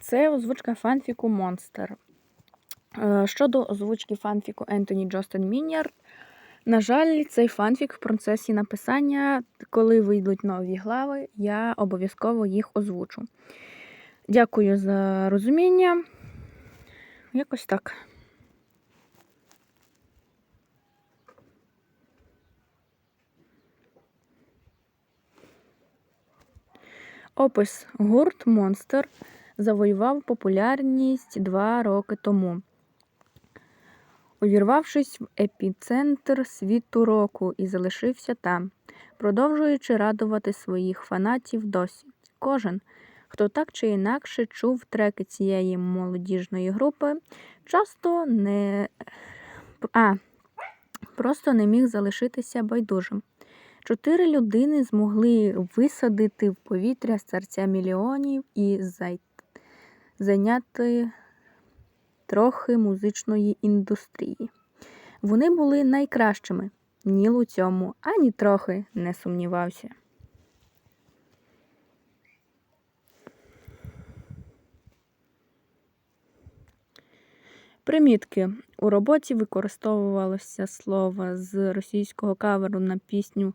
Це озвучка фанфіку Монстер. Е, Щодо озвучки фанфіку Ентоні Джостен Мініард, на жаль, цей фанфік в процесі написання, коли вийдуть нові глави, я обов'язково їх озвучу. Дякую за розуміння. Якось так. Опис гурт Монстер завоював популярність два роки тому, увірвавшись в епіцентр світу року і залишився там, продовжуючи радувати своїх фанатів досі. Кожен, хто так чи інакше чув треки цієї молодіжної групи, часто не а, просто не міг залишитися байдужим. Чотири людини змогли висадити в повітря серця мільйонів і зай... зайняти трохи музичної індустрії. Вони були найкращими. Ніл у цьому ані трохи не сумнівався. Примітки. У роботі використовувалося слово з російського каверу на пісню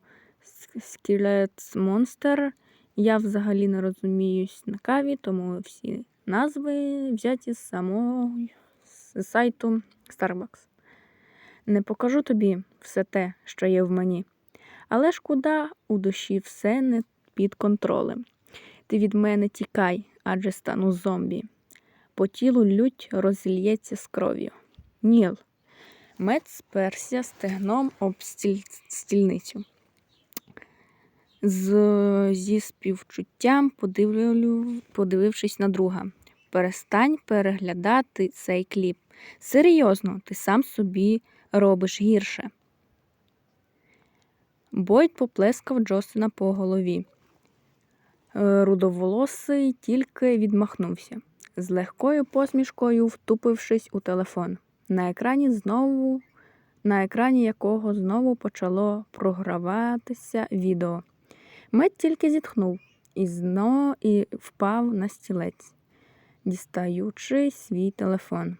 Skeleton Monster. Я взагалі не розуміюсь на каві, тому всі назви взяті з самого з сайту Starbucks. Не покажу тобі все те, що є в мені. Але куди у душі все не під контролем. Ти від мене тікай, адже стану зомбі. По тілу лють розільється з кров'ю. Ніл. Мед сперся стегном об стіль... стільницю. З... Зі співчуттям подивлю... подивившись на друга. Перестань переглядати цей кліп. Серйозно, ти сам собі робиш гірше. Бойд поплескав Джостина по голові. Е, Рудоволосий тільки відмахнувся, з легкою посмішкою втупившись у телефон, на екрані знову, на екрані якого знову почало програватися відео. Мед тільки зітхнув і зно і впав на стілець, дістаючи свій телефон,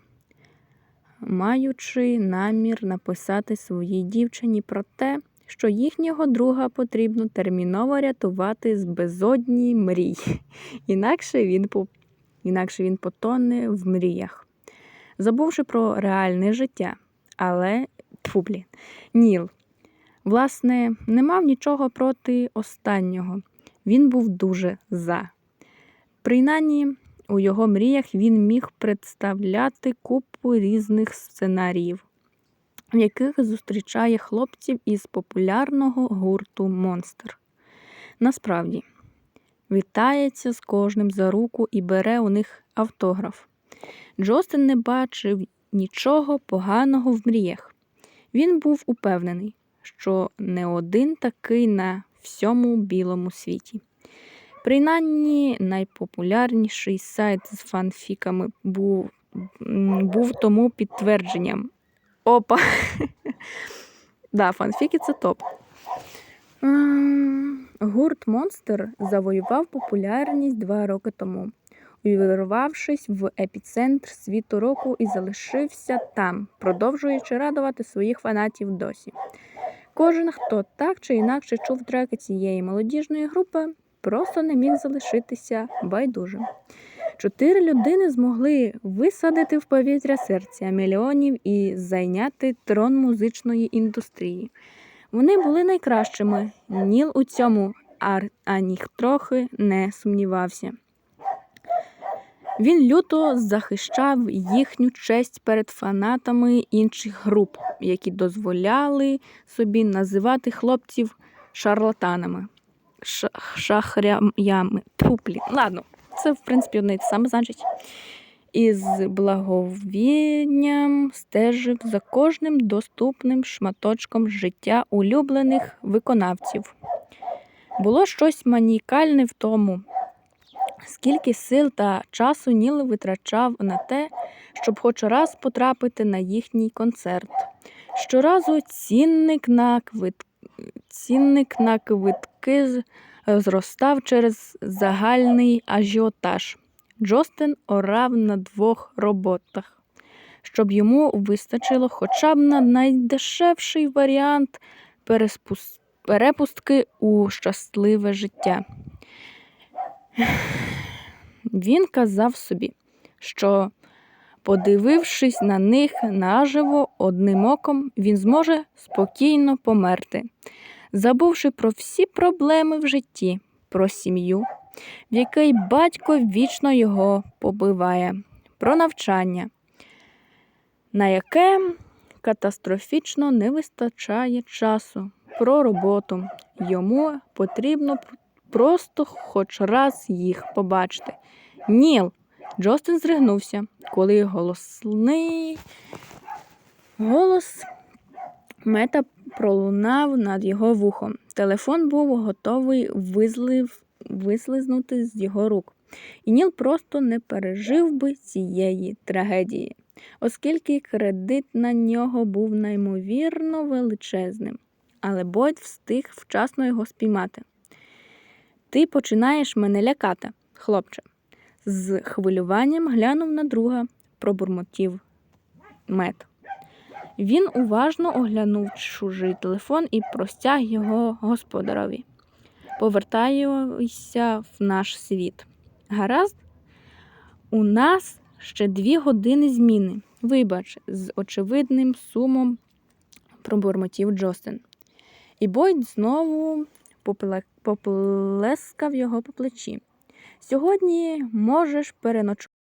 маючи намір написати своїй дівчині про те, що їхнього друга потрібно терміново рятувати з безодні мрій, інакше він по... інакше він потоне в мріях, забувши про реальне життя. Але тьфу, блін, Ніл, власне, не мав нічого проти останнього. Він був дуже за. Принаймні, у його мріях він міг представляти купу різних сценаріїв в яких зустрічає хлопців із популярного гурту Монстр. Насправді, вітається з кожним за руку і бере у них автограф. Джостин не бачив нічого поганого в мріях. Він був упевнений, що не один такий на всьому білому світі. Принаймні, найпопулярніший сайт з фанфіками був, був тому підтвердженням. Опа. да, фанфіки це топ. Гурт Монстер завоював популярність два роки тому, увірвавшись в епіцентр світу року і залишився там, продовжуючи радувати своїх фанатів досі. Кожен, хто так чи інакше чув треки цієї молодіжної групи, просто не міг залишитися байдужим. Чотири людини змогли висадити в повітря серця мільйонів і зайняти трон музичної індустрії. Вони були найкращими. Ніл у цьому ані трохи не сумнівався. Він люто захищав їхню честь перед фанатами інших груп, які дозволяли собі називати хлопців шарлатанами, шахрями. Тьфу, Ладно це, в принципі, одне те саме значить. Із благовінням стежив за кожним доступним шматочком життя улюблених виконавців. Було щось манікальне в тому, скільки сил та часу Ніл витрачав на те, щоб хоч раз потрапити на їхній концерт. Щоразу цінник на квит... цінник на квитки зростав через загальний ажіотаж. Джостин орав на двох роботах, щоб йому вистачило хоча б на найдешевший варіант переспус- перепустки у щасливе життя. Він казав собі, що, подивившись на них наживо одним оком, він зможе спокійно померти, забувши про всі проблеми в житті, про сім'ю, в якій батько вічно його побиває, про навчання, на яке катастрофічно не вистачає часу, про роботу. Йому потрібно просто хоч раз їх побачити. Ніл! Джостин зригнувся, коли голосний голос мета пролунав над його вухом. Телефон був готовий визлив, вислизнути з його рук. І Ніл просто не пережив би цієї трагедії, оскільки кредит на нього був неймовірно величезним. Але Бойд встиг вчасно його спіймати. Ти починаєш мене лякати, хлопче. З хвилюванням глянув на друга, пробурмотів мед. Він уважно оглянув чужий телефон і простяг його господарові. Повертаюся в наш світ. Гаразд, у нас ще дві години зміни. Вибач, з очевидним сумом пробурмотів Джостин. І Бойд знову поплескав його по плечі. Сьогодні можеш переночувати.